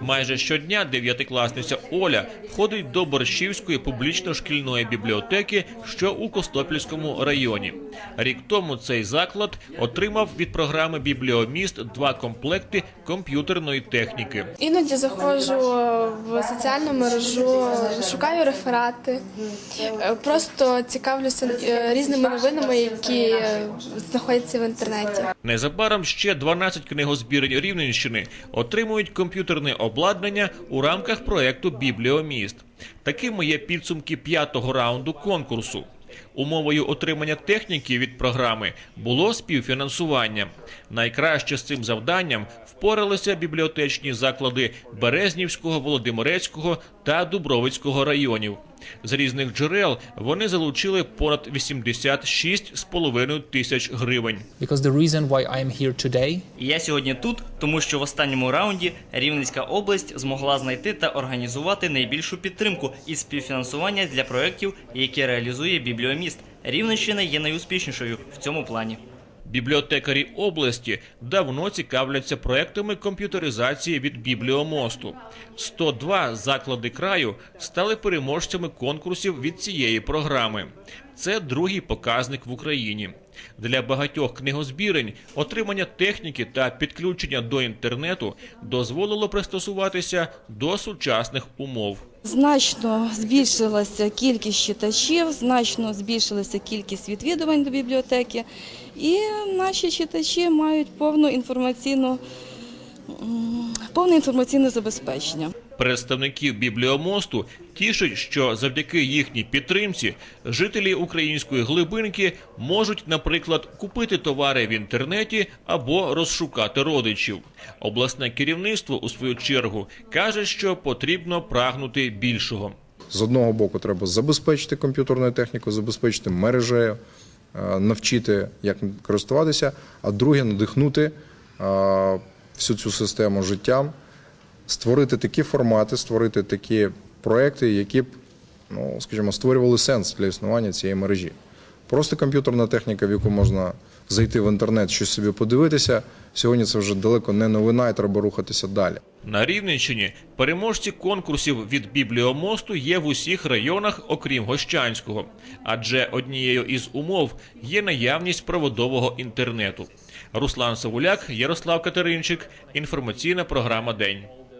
Майже щодня дев'ятикласниця Оля ходить до Борщівської публічно-шкільної бібліотеки, що у Костопільському районі. Рік тому цей заклад отримав від програми Бібліоміст два комплекти комп'ютерної техніки. Іноді заходжу в соціальну мережу, шукаю реферати, е, просто цікавлюся е, різними новинами, які знаходяться в інтернеті. Незабаром ще 12 книгозбірень Рівненщини отримують комп'ютерне обладнання у рамках проекту Бібліоміст. Такими є підсумки п'ятого раунду конкурсу. Умовою отримання техніки від програми було співфінансування. Найкраще з цим завданням впоралися бібліотечні заклади Березнівського, Володимирецького та Дубровицького районів. З різних джерел вони залучили понад 86,5 тисяч гривень. because the reason why I am here today І я сьогодні тут, тому що в останньому раунді Рівненська область змогла знайти та організувати найбільшу підтримку і співфінансування для проєктів, які реалізує бібліоміст. Рівненщина є найуспішнішою в цьому плані. Бібліотекарі області давно цікавляться проектами комп'ютеризації від бібліомосту. 102 заклади краю стали переможцями конкурсів від цієї програми. Це другий показник в Україні. Для багатьох книгозбірень отримання техніки та підключення до інтернету дозволило пристосуватися до сучасних умов. Значно збільшилася кількість читачів, значно збільшилася кількість відвідувань до бібліотеки, і наші читачі мають повну інформаційну, повне інформаційне забезпечення. Представників бібліомосту тішить, що завдяки їхній підтримці жителі української глибинки можуть, наприклад, купити товари в інтернеті або розшукати родичів. Обласне керівництво, у свою чергу, каже, що потрібно прагнути більшого. З одного боку, треба забезпечити комп'ютерну техніку, забезпечити мережею, е, навчити, як користуватися, а друге надихнути е, всю цю систему життям, створити такі формати, створити такі проекти, які б, ну, скажімо, створювали сенс для існування цієї мережі. Просто комп'ютерна техніка, в яку можна зайти в інтернет, щось собі подивитися. Сьогодні це вже далеко не новина, і треба рухатися далі. На Рівненщині переможці конкурсів від бібліомосту є в усіх районах, окрім Гощанського, адже однією із умов є наявність проводового інтернету. Руслан Савуляк, Ярослав Катеринчик. Інформаційна програма День.